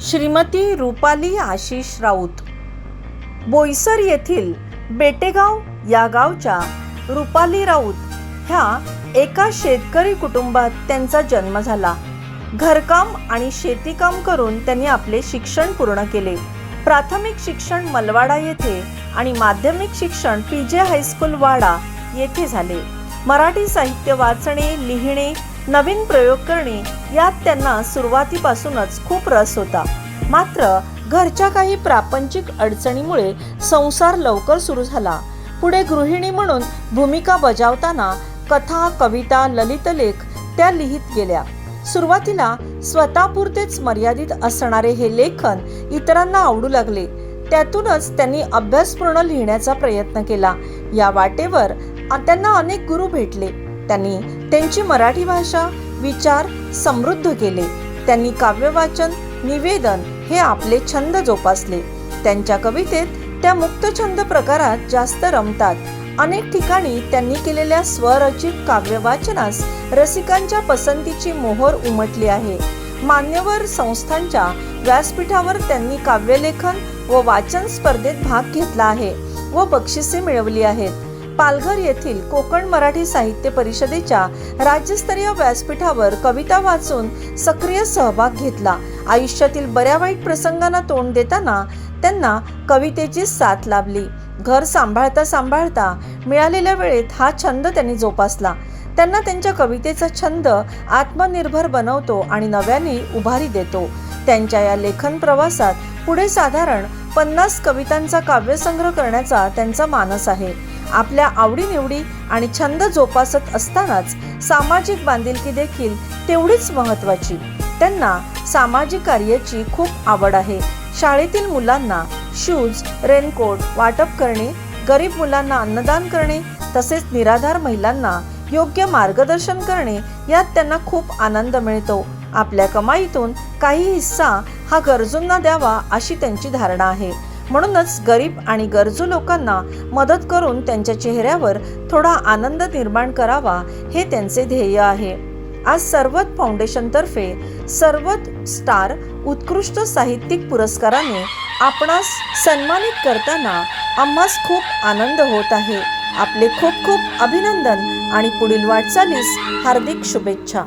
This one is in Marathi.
श्रीमती रुपाली आशिष राऊत बोईसर येथील बेटेगाव या गावच्या रुपाली राऊत ह्या एका शेतकरी कुटुंबात त्यांचा जन्म झाला. घरकाम आणि शेतीकाम करून त्यांनी आपले शिक्षण पूर्ण केले. प्राथमिक शिक्षण मलवाडा येथे आणि माध्यमिक शिक्षण पी जे हायस्कूल वाडा येथे झाले. मराठी साहित्य वाचणे लिहिणे नवीन प्रयोग करणे यात त्यांना सुरुवातीपासूनच खूप रस होता. मात्र घरच्या काही प्रापंचिक अडचणीमुळे संसार लवकर सुरू झाला. पुढे गृहिणी म्हणून भूमिका बजावताना कथा कविता ललितलेख त्या लिहित गेल्या. सुरुवातीला स्वतःपुरतेच मर्यादित असणारे हे लेखन इतरांना आवडू लागले. त्यातूनच त्यांनी अभ्यासपूर्ण लिहिण्याचा प्रयत्न केला. या वाटेवर त्यांना अनेक गुरु भेटले. त्यांनी त्यांची मराठी भाषा विचार समृद्ध केले. त्यांनी काव्यवाचन निवेदन हे आपले छंद जोपासले. त्यांच्या कवितेत त्या मुक्तछंद प्रकारात जास्त रमतात. अनेक ठिकाणी त्यांनी केलेल्या स्वरचित काव्यवाचनास रसिकांच्या पसंतीची मोहर उमटली आहे. मान्यवर संस्थांच्या व्यासपीठावर त्यांनी काव्यलेखन व वाचन स्पर्धेत भाग घेतला आहे व बक्षिसे मिळवली आहेत. पालघर येथील कोकण मराठी साहित्य परिषदेच्या राज्यस्तरीय व्यासपीठावर कविता वाचून सक्रिय सहभाग घेतला. आयुष्यातील बऱ्या वाईट प्रसंगांना तोंड देताना त्यांना कवितेची साथ लाभली. घर सांभाळता सांभाळता मिळालेल्या वेळेत हा छंद त्यांनी जोपासला. त्यांना त्यांच्या कवितेचा छंद आत्मनिर्भर बनवतो आणि नव्याने उभारी देतो. त्यांच्या या लेखन प्रवासात पुढे साधारण पन्नास कवितांचा काव्यसंग्रह करण्याचा त्यांचा मानस आहे. आपल्या आवडीनिवडी आणि छंद जोपासत असतानाच सामाजिक बांधिलकी देखील तेवढीच महत्त्वाची. त्यांना सामाजिक कार्याची खूप आवड आहे. शाळेतील मुलांना शूज रेनकोट वाटप करणे गरीब मुलांना अन्नदान करणे तसेच निराधार महिलांना योग्य मार्गदर्शन करणे यात त्यांना खूप आनंद मिळतो. आपल्या कमाईतून काही हिस्सा हा गरजूंना द्यावा अशी त्यांची धारणा आहे. म्हणूनच गरीब आणि गरजू लोकांना मदत करून त्यांच्या चेहऱ्यावर थोडा आनंद निर्माण करावा हे त्यांचे ध्येय आहे. आज सर्वत फाउंडेशनतर्फे सर्वत स्टार उत्कृष्ट साहित्यिक पुरस्काराने आपणास सन्मानित करताना आम्हास खूप आनंद होत आहे. आपले खूप खूप अभिनंदन आणि पुढील वाटचालीस हार्दिक शुभेच्छा.